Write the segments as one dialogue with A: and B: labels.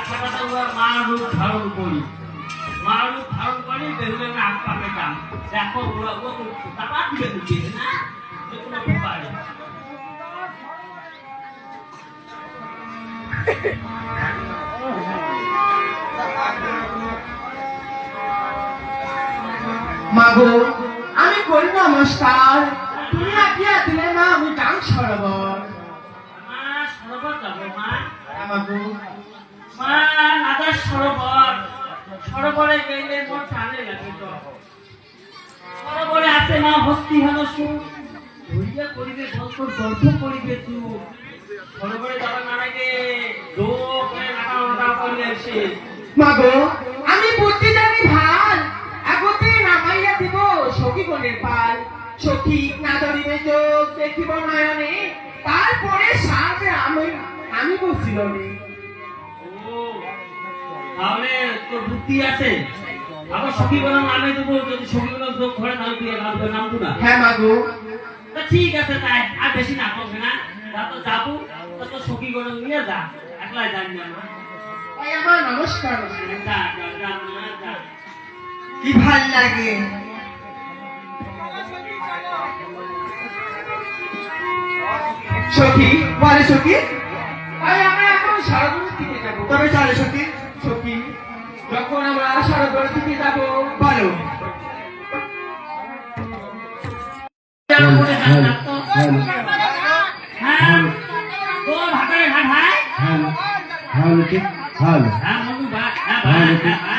A: এই মা রূপ ধারণ করি। মা রূপ ধারণ করি বেরুলে আমি আত্মা পেতাম দেখো ওরা ও তারা দিবে দিয়েছে না? যে কোনো
B: মাগো আমি করি নমস্কার। তুমি আজ্ঞা দিলে মা আমি গান সরবর
A: মা সরোবর যাব মা।
B: হ্যাঁ, মাগো।
A: সরোবরে গেলে মোর লাগে তো। সরোবরে আছে মা হস্তি হল সুর ধৈর্য করিবে বলতো গল্প করিবে তুই সরোবরে যাবার না লাগে লোক নাটা নাটা করলে সে।
B: মাগো আমি বুদ্ধি জানি ভালো। আগতে নামাইয়া দিব সখী গণের পাল। সখী না ধরিবে যোগ দেখিব নয়নে। তারপরে সাথে আমি আমি বসছিল রে
A: ও তাহলে তোর বুদ্ধি আছে? আবার সখীগুলো নামে দেবো যদি সখীগুলো যোগ করে তাহলে তুই নাম নামবো না।
B: হ্যাঁ মাগো
A: তা ঠিক আছে তাই আর বেশি না করবে না। যা তো যাব তো তো সখীগুলো নিয়ে যা। একলাই জানি না
B: তাই আমার নমস্কার। কি ভালো লাগে। সখী বলে সখী তাই আমরা এখন সরগরের দিকে যাব। তবে চলে সখী সখী। যখন আমরা সরগরের দিকে যাব বলো।
A: হ্যাঁ ঘাট হয় হ্যাঁ মনু হ্যাঁ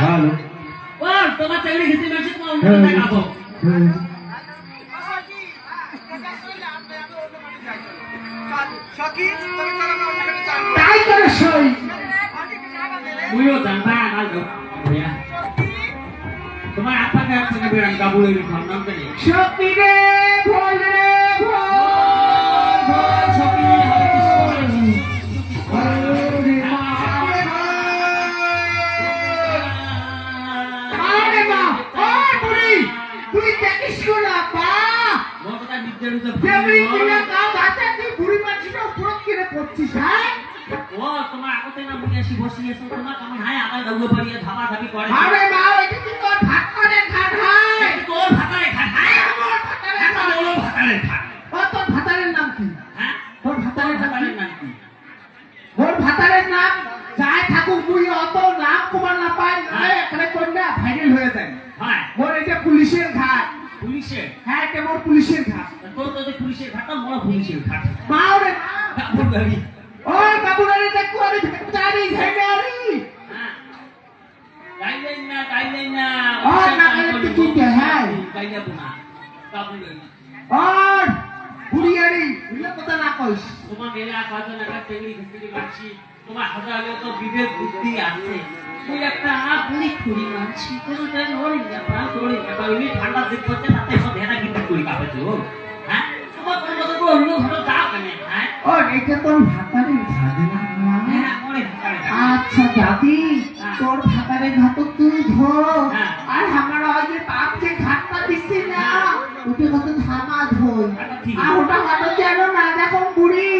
A: হ্যাঁ তোমার চাকরি খেতে পারছি তোমার
B: তাই করে সই।
A: তুইও জানবা আমার লোক ভैया তোমার আপা কে আপনি বেরান কাবুলে লিখাম নাম জানি
B: সখী রে ভোল রে ভোল ভোল সখী
A: আগতে না মুই আসি বসি তোমার। কেমন হাই আমার দৌড় পাড়িয়ে ধাপা ধাপি করে।
B: আরে মা এটা কি তোর ভাত করে খাট হয়।
A: তোর ভাতারে খা হাই
B: আমার ভাতারে
A: আমার
B: খাট।
A: বলো ভাতারে খা
B: ও তোর ভাতারের নাম কি?
A: হ্যাঁ?
B: তোর ভাতারের
A: ভাতারে
B: কি?
A: নাম কি?
B: ওর ভাতারের নাম যাই থাকুক তুই অত নাম কুমার না পাই নয় এখানে কন্যা ভাইরাল হয়ে যায়।
A: হ্যাঁ।
B: মোর এটা পুলিশের ঘাট।
A: পুলিশের?
B: হ্যাঁ এটা মোর পুলিশের ঘাট।
A: তোর তো পুলিশের ঘাট মোর পুলিশের ঘাট।
B: মা ওরে
A: কাপড় গাড়ি
B: ও বাবুরারে দেখো আমি ঝেড়ারি
A: হ্যাঁ গাইলেন না গাইলেন না
B: ও, না গাইলে তো ঠিক হ্যাঁ।
A: গাইলে না কাপড়
B: আর বুড়িয়ারি বুঝলে কথা না কইস।
A: তোমার মেলা কজন একটা চেংড়ি ঘুষড়ি মারছি তোমার হাজারে তো বিবেক বুদ্ধি আছে। তুই একটা বুড়ি খুঁড়ি মারছি কোনো টাইম নড়ি না পা নড়ি না বা এমনি ঠান্ডা দিক করছে তাতে সব ভেড়া কিন্তু করি কাপেছো হ্যাঁ? তোমার কোনো কথা তো অন্য ঘরে যাও কেন হ্যাঁ?
B: ও এটা তোর ভাতারের ঘাট না
A: ভাতারে
B: আচ্ছা দাদি তোর ভাতারে ঘাট তুই ধর
A: হ্যাঁ।
B: আর আমার যে পাপ যে ঘাটটা দিছি না ওটা কত ধামা ধই।
A: আচ্ছা,
B: আর ওটা হাঁটো যেন না দেখো বুড়ি।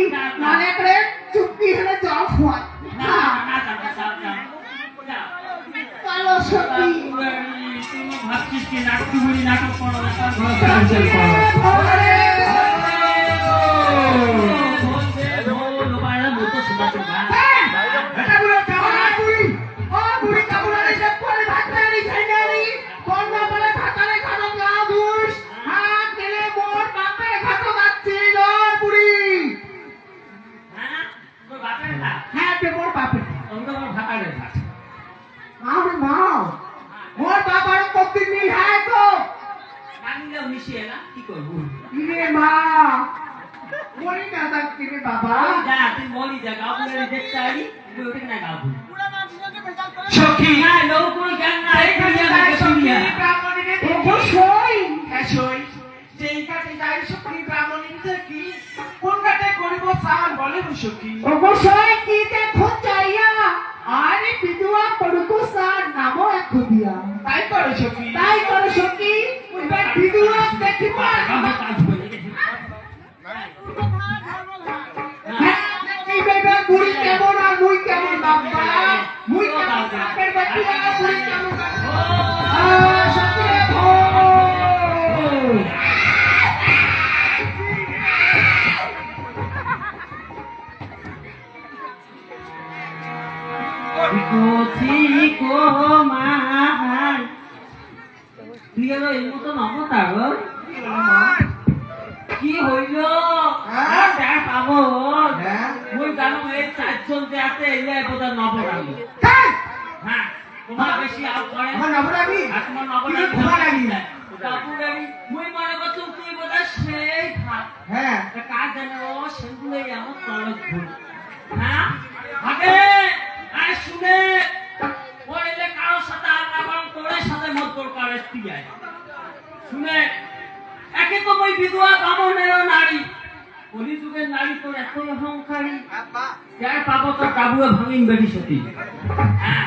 B: নালে করে চুপটি হলে জল খোয়া।
A: ভাবছিস কি নাটক বুড়ি নাটক করো।
B: ইরে মা মরি না থাকতি রে বাবা। সখী অবশ্যই কি
A: হইল?
C: হ্যাঁ?
A: দেখ পাবো
C: হ্যাঁ?
A: মই জানো এই চারজন যে আছে বোধহয় নবরামি
C: কাই
A: হ্যাঁ তোমার বেশি করে
C: আমার
A: মুই মনে করছ তুই বোধহয় সেই
C: হ্যাঁ।
A: তা কাজ সেগুলো আমার ভুল। হ্যাঁ? আগে আরে শুনে। বললে কারোর সাথে আর না বরং তোর সাথে মত করে যায় শুনে। একে তো মই বিধবা বামনেরও নারী। কলিযুগের নারী তোর এত অহংকারী। যার পাবো তোর কাবুয়ে ভাঙিন বেরি সতী। হ্যাঁ,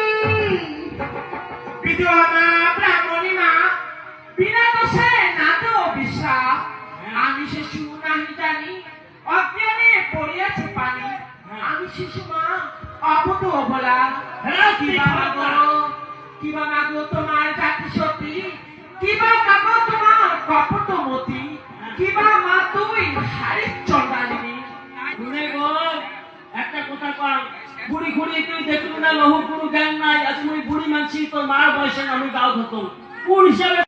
C: আমি শিশু নাহি জানি অজ্ঞানে পড়িয়াছে পানি আমি শিশু মা, অবধ অবলা। কিবা মাগো কিবা মাগো তোমার জাতি সতী? কিবা মাগো তোমার কপটমতি
A: লহু জ্ঞান নাই, আজ মুই বুড়ি মানছি, তোর মার বয়সে আমি গাও ধরতাম। কোন হিসাবে